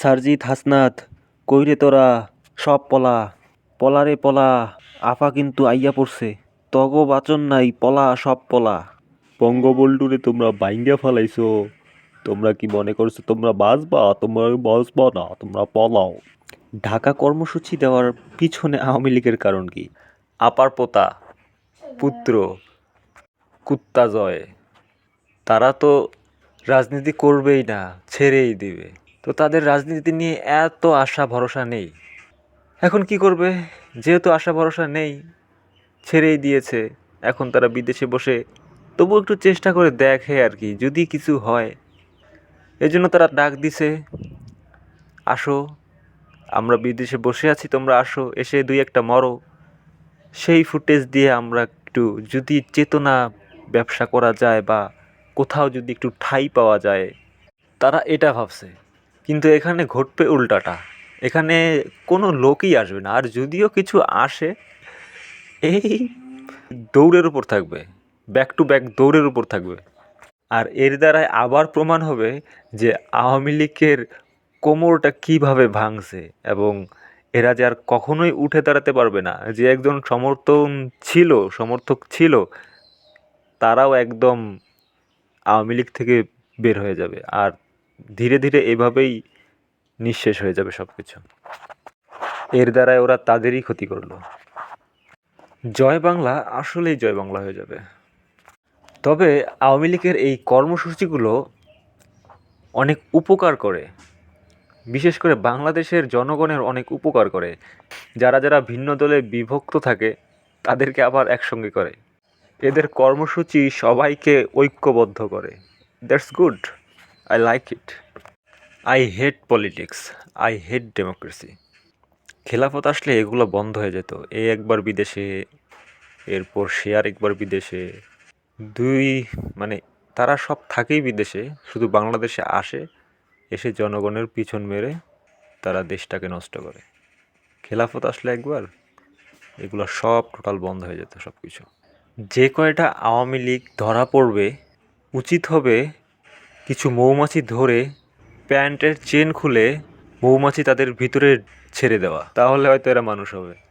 সারজিৎ হাসনাত কইরে তোরা সব পলা। পলারে পলা আফা কিন্তু আইয়া পড়ছে। তগো বাচন নাই পলা সব পলা। বঙ্গবল্টুরে তোমরা বাইঙ্গা ফালাইছো। তোমরা কি মনে করছ তোমরা বাঁচবা? তোমরা বাঁচবা না তোমরা পলাও। ঢাকা কর্মসূচি দেওয়ার পিছনে আওয়ামী লীগের কারণ কি? আপার পোতা পুত্র কুত্তা জয়। তারা তো রাজনীতি করবেই না ছেড়েই দিবে। তো তাদের রাজনীতি নিয়ে এত আশা, ভরসা নেই। এখন কি করবে? যেহেতু আশা, ভরসা নেই, ছেড়েই দিয়েছে। এখন তারা বিদেশে বসে তবু একটু চেষ্টা করে দেখে আর কি, যদি কিছু হয়। এই জন্য তারা ডাক দিছে, আসো, আমরা বিদেশে বসে আছি, তোমরা আসো, এসে দুই একটা মরো। সেই ফুটেজ দিয়ে আমরা একটু যদি চেতনা ব্যবসা করা যায় বা কোথাও যদি একটু ঠাই পাওয়া যায়। তারা এটা ভাবছে। কিন্তু এখানে ঘটবে উল্টাটা। এখানে কোনো লোকই আসবে না। আর যদিও কিছু আসে, এই দৌড়ের উপর থাকবে। ব্যাক টু ব্যাক দৌড়ের উপর থাকবে। আর এর দ্বারাই আবার প্রমাণ হবে যে আওয়ামী লীগের কোমরটা কীভাবে ভাঙছে এবং এরা যে আর কখনোই উঠে দাঁড়াতে পারবে না। যে একজন সমর্থন ছিল, সমর্থক ছিল, তারাও একদম আওয়ামী লীগ থেকে বের হয়ে যাবে। আর ধীরে ধীরে এভাবেই নিঃশেষ হয়ে যাবে সব কিছু এর দ্বারাই ওরা তাদেরই ক্ষতি করল। জয় বাংলা আসলেই জয় বাংলা হয়ে যাবে। তবে আওয়ামী লীগের এই কর্মসূচিগুলো অনেক উপকার করে। বিশেষ করে বাংলাদেশের জনগণের অনেক উপকার করে। যারা যারা ভিন্ন দলে বিভক্ত থাকে, তাদেরকে আবার একসঙ্গে করে। এদের কর্মসূচি সবাইকে ঐক্যবদ্ধ করে। That's good I like it I hate politics I hate democracy খেলাফত আসলে এগুলো বন্ধ হয়ে যেত। এ একবার বিদেশে, এরপর সে আর একবার বিদেশে। দুই মানে তারা সব থাকেই বিদেশে, শুধু বাংলাদেশে আসে, এসে জনগণের পিছন মেরে তারা দেশটাকে নষ্ট করে। খেলাফত আসলে একবার এগুলো সব টোটাল বন্ধ হয়ে যেত সব কিছু যে কয়টা আওয়ামী লীগ ধরা পড়বে, উচিত হবে কিছু মৌমাছি ধরে প্যান্টের চেন খুলে মৌমাছি তাদের ভিতরে ছেড়ে দেওয়া। তাহলে হয়তো এরা মানুষ হবে।